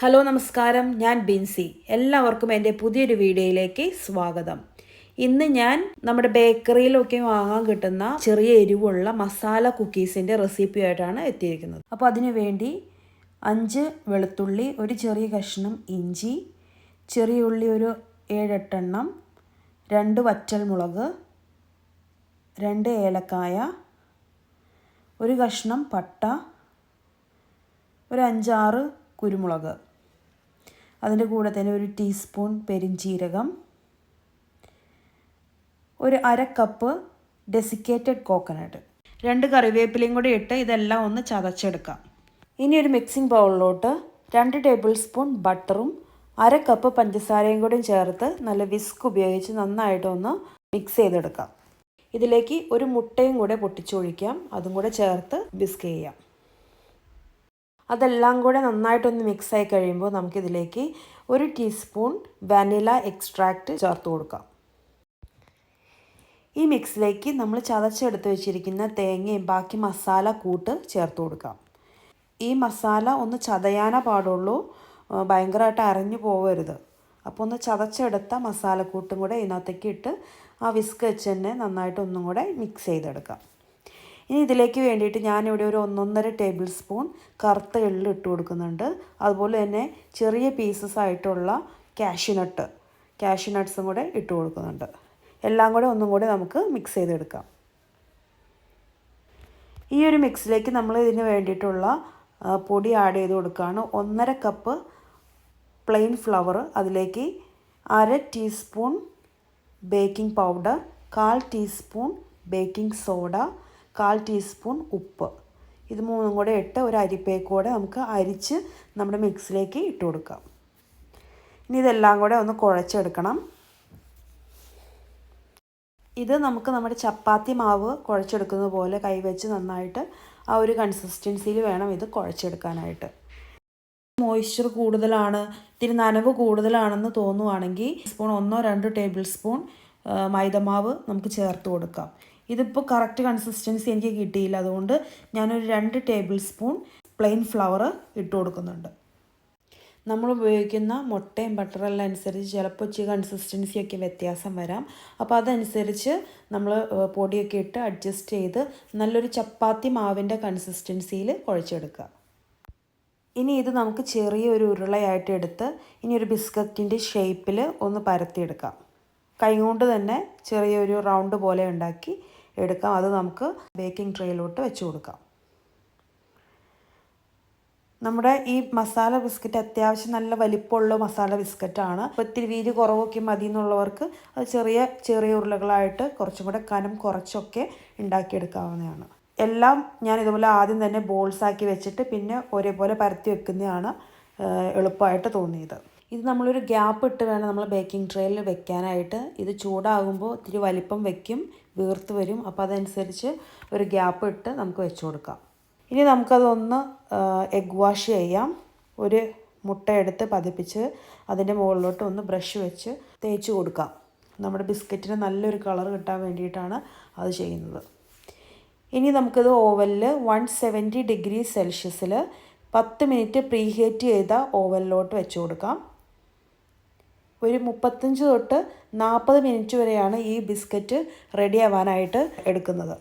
Hello നമസ്കാരം. ഞാൻ ബിൻസി. എല്ലാവർക്കും എന്റെ പുതിയൊരു വീഡിയോയിലേക്ക് സ്വാഗതം. ഇന്ന് ഞാൻ നമ്മുടെ ബേക്കറിയിലൊക്കെ വാങ്ങാൻ കിട്ടുന്ന ചെറിയ എരിവുള്ള മസാല കുക്കീസിന്റെ റെസിപ്പിയായിട്ടാണ് എത്തിയിരിക്കുന്നത്. അപ്പോൾ അതിനു വേണ്ടി അഞ്ച് വെളുത്തുള്ളി ഒരു ചെറിയ കഷ്ണം ഇഞ്ചി ചെറിയ ഉള്ളി ഒരു ഏഴെട്ടെണ്ണം രണ്ട് വറ്റൽമുളക് രണ്ട് ഏലക്കായ ഒരു കഷ്ണം പട്ട ഒരു അഞ്ചാറ് കുരുമുളക്. അതിന്റെ കൂടെ തന്നെ ഒരു ടീസ്പൂൺ പെരിഞ്ചീരകം ഒരു അര കപ്പ് ഡെസിക്കേറ്റഡ് കോക്കനട്ട്. രണ്ട് കറിവേപ്പിലയും കൂടി ഇട്ട് ഇതെല്ലാം ഒന്ന് ചതച്ചെടുക്കാം. ഇനി ഒരു മിക്സിംഗ് ബൗളിലോട്ട് രണ്ട് ടേബിൾ സ്പൂൺ ബട്ടറും അര കപ്പ് പഞ്ചസാരയും കൂടി ചേർത്ത് നല്ല വിസ്ക് ഉപയോഗിച്ച് നന്നായിട്ടൊന്ന് മിക്സ് ചെയ്തെടുക്കാം. ഇതിലേക്ക് ഒരു മുട്ടയും കൂടെ പൊട്ടിച്ചൊഴിക്കാം. അതും കൂടെ ചേർത്ത് വിസ്ക് ചെയ്യാം. അതെല്ലാം കൂടെ നന്നായിട്ടൊന്ന് മിക്സ് ആയി കഴിയുമ്പോൾ നമുക്കിതിലേക്ക് ഒരു ടീസ്പൂൺ വാനില എക്സ്ട്രാക്റ്റ് ചേർത്ത് കൊടുക്കാം. ഈ മിക്സിലേക്ക് നമ്മൾ ചതച്ചെടുത്ത് വെച്ചിരിക്കുന്ന തേങ്ങയും ബാക്കി മസാല കൂട്ട് ചേർത്ത് കൊടുക്കാം. ഈ മസാല ഒന്ന് ചതയാനേ പാടുള്ളൂ. ഭയങ്കരമായിട്ട് അരഞ്ഞു പോവരുത്. അപ്പോൾ ഒന്ന് ചതച്ചെടുത്ത മസാലക്കൂട്ടും കൂടെ ഇതിനകത്തേക്ക് ഇട്ട് ആ വിസ്ക് വെച്ച് തന്നെ നന്നായിട്ട് ഒന്നും കൂടെ മിക്സ് ചെയ്തെടുക്കാം. ഇനി ഇതിലേക്ക് വേണ്ടിയിട്ട് ഞാനിവിടെ ഒരു ഒന്നൊന്നര ടേബിൾ സ്പൂൺ കറുത്ത എള്ള് ഇട്ട് കൊടുക്കുന്നുണ്ട്. അതുപോലെ തന്നെ ചെറിയ പീസസ് ആയിട്ടുള്ള കാഷ്യൂനട്ട് കാഷ്യൂനട്ട്സും കൂടെ ഇട്ട് കൊടുക്കുന്നുണ്ട്. എല്ലാം കൂടെ ഒന്നും കൂടെ നമുക്ക് മിക്സ് ചെയ്തെടുക്കാം. ഈ ഒരു മിക്സിലേക്ക് നമ്മൾ ഇതിന് വേണ്ടിയിട്ടുള്ള പൊടി ആഡ് ചെയ്ത് കൊടുക്കുകയാണ്. ഒന്നര കപ്പ് പ്ലെയിൻ ഫ്ലവർ അതിലേക്ക് അര ടീസ്പൂൺ ബേക്കിംഗ് പൗഡർ കാൽ ടീസ്പൂൺ ബേക്കിംഗ് സോഡ കാൽ ടീസ്പൂൺ ഉപ്പ്. ഇത് മൂന്നും കൂടെ ഇട്ട് ഒരു അരിപ്പേക്കൂടെ നമുക്ക് അരിച്ച് നമ്മുടെ മിക്സിലേക്ക് ഇട്ട് കൊടുക്കാം. ഇനി ഇതെല്ലാം കൂടെ ഒന്ന് കുഴച്ചെടുക്കണം. ഇത് നമുക്ക് നമ്മുടെ ചപ്പാത്തി മാവ് കുഴച്ചെടുക്കുന്ന പോലെ കൈവച്ച് നന്നായിട്ട് ആ ഒരു കൺസിസ്റ്റൻസിയിൽ വേണം ഇത് കുഴച്ചെടുക്കാനായിട്ട്. മോയ്സ്ചർ കൂടുതലാണ് ഇത്തിരി നനവ് കൂടുതലാണെന്ന് തോന്നുവാണെങ്കിൽ സ്പൂൺ ഒന്നോ രണ്ടോ ടേബിൾ സ്പൂൺ മൈദമാവ് നമുക്ക് ചേർത്ത് കൊടുക്കാം. ഇതിപ്പോൾ കറക്റ്റ് കൺസിസ്റ്റൻസി എനിക്ക് കിട്ടിയില്ല. അതുകൊണ്ട് ഞാനൊരു രണ്ട് ടേബിൾ സ്പൂൺ പ്ലെയിൻ ഫ്ലവർ ഇട്ട് കൊടുക്കുന്നുണ്ട്. നമ്മൾ ഉപയോഗിക്കുന്ന മുട്ടയും ബട്ടറെല്ലാം അനുസരിച്ച് ചിലപ്പോൾ ഇച്ചിരി കൺസിസ്റ്റൻസിയൊക്കെ വ്യത്യാസം വരാം. അപ്പോൾ അതനുസരിച്ച് നമ്മൾ പൊടിയൊക്കെ ഇട്ട് അഡ്ജസ്റ്റ് ചെയ്ത് നല്ലൊരു ചപ്പാത്തി മാവിന്റെ കൺസിസ്റ്റൻസിയിൽ കുഴച്ചെടുക്കുക. ഇനി ഇത് നമുക്ക് ചെറിയൊരു ഉരുളയായിട്ട് എടുത്ത് ഇനി ഒരു ബിസ്ക്കറ്റിന്റെ ഷേപ്പിൽ ഒന്ന് പരത്തിയെടുക്കാം. കൈകൊണ്ട് തന്നെ ചെറിയൊരു റൗണ്ട് പോലെ ഉണ്ടാക്കി എടുക്കാം. അത് നമുക്ക് ബേക്കിംഗ് ട്രേയിലോട്ട് വെച്ച് കൊടുക്കാം. നമ്മുടെ ഈ മസാല ബിസ്ക്കറ്റ് അത്യാവശ്യം നല്ല വലിപ്പമുള്ള മസാല ബിസ്ക്കറ്റാണ്. ഇത്തിരി വീതി കുറവൊക്കെ മതി എന്നുള്ളവർക്ക് അത് ചെറിയ ചെറിയ ഉരുളകളായിട്ട് കുറച്ചും കൂടെ കനം കുറച്ചൊക്കെ ഉണ്ടാക്കിയെടുക്കാവുന്നതാണ്. എല്ലാം ഞാൻ ഇതുപോലെ ആദ്യം തന്നെ ബോൾസാക്കി വെച്ചിട്ട് പിന്നെ ഒരേപോലെ പരത്തി വെക്കുന്നതാണ് എളുപ്പമായിട്ട് തോന്നിയത്. ഇത് നമ്മളൊരു ഗ്യാപ്പ് ഇട്ട് വേണം നമ്മൾ ബേക്കിംഗ് ട്രേയിൽ വെക്കാനായിട്ട്. ഇത് ചൂടാകുമ്പോൾ ഇത്തിരി വലിപ്പം വെക്കും വീർത്ത് വരും. അപ്പോൾ അതനുസരിച്ച് ഒരു ഗ്യാപ്പ് ഇട്ട് നമുക്ക് വെച്ച് കൊടുക്കാം. ഇനി നമുക്കതൊന്ന് എഗ് വാഷ് ചെയ്യാം. ഒരു മുട്ട എടുത്ത് പതിപ്പിച്ച് അതിന്റെ മുകളിലോട്ട് ഒന്ന് ബ്രഷ് വെച്ച് തേച്ച് കൊടുക്കാം. നമ്മുടെ ബിസ്ക്കറ്റിന് നല്ലൊരു കളർ കിട്ടാൻ വേണ്ടിയിട്ടാണ് അത് ചെയ്യുന്നത്. ഇനി നമുക്കിത് ഓവനിൽ വൺ സെവന്റി ഡിഗ്രി സെൽഷ്യസിൽ പത്ത് മിനിറ്റ് പ്രീഹീറ്റ് ചെയ്ത ഓവനിലോട്ട് വെച്ച് കൊടുക്കാം. ഒരു മുപ്പത്തഞ്ച് തൊട്ട് നാൽപ്പത് മിനിറ്റ് വരെയാണ് ഈ ബിസ്ക്കറ്റ് റെഡി ആവാനായിട്ട് എടുക്കുന്നത്.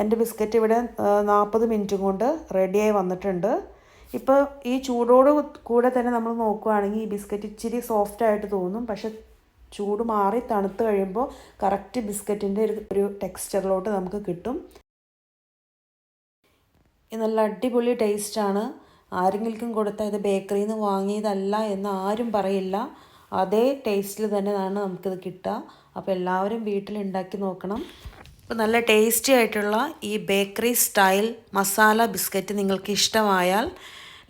എന്റെ ബിസ്ക്കറ്റ് ഇവിടെ നാൽപ്പത് മിനിറ്റും കൊണ്ട് റെഡിയായി വന്നിട്ടുണ്ട്. ഇപ്പോൾ ഈ ചൂടോട് കൂടെ തന്നെ നമ്മൾ നോക്കുകയാണെങ്കിൽ ഈ ബിസ്ക്കറ്റ് ഇച്ചിരി സോഫ്റ്റ് ആയിട്ട് തോന്നും. പക്ഷെ ചൂട് മാറി തണുത്ത് കഴിയുമ്പോൾ കറക്റ്റ് ബിസ്ക്കറ്റിന്റെ ഒരു ടെക്സ്ചറിലോട്ട് നമുക്ക് കിട്ടും. നല്ല അടിപൊളി ടേസ്റ്റാണ് ആരെങ്കിലും കൊടുത്ത ഇത് ബേക്കറിയിൽ നിന്ന് വാങ്ങിയതല്ല എന്ന് ആരും പറയില്ല. അതേ ടേസ്റ്റിൽ തന്നെയാണ് നമുക്കിത് കിട്ടുക. അപ്പോൾ എല്ലാവരും വീട്ടിൽ ഉണ്ടാക്കി നോക്കണം. അപ്പോൾ നല്ല ടേസ്റ്റി ആയിട്ടുള്ള ഈ ബേക്കറി സ്റ്റൈൽ മസാല ബിസ്ക്കറ്റ് നിങ്ങൾക്ക് ഇഷ്ടമായാൽ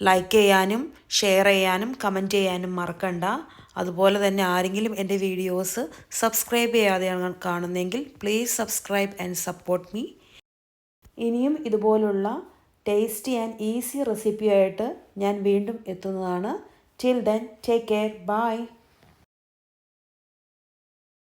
ലൈക്ക് ചെയ്യാനും ഷെയർ ചെയ്യാനും കമന്റ് ചെയ്യാനും മറക്കണ്ട. അതുപോലെ തന്നെ ആരെങ്കിലും എന്റെ വീഡിയോസ് സബ്സ്ക്രൈബ് ചെയ്യാതെയാണ് കാണുന്നതെങ്കിൽ please subscribe and support me ഇനിയും ഇതുപോലുള്ള ടേസ്റ്റി ആൻഡ് ഈസി റെസിപ്പിയായിട്ട് ഞാൻ വീണ്ടും എത്തുന്നതാണ്. Till then take care bye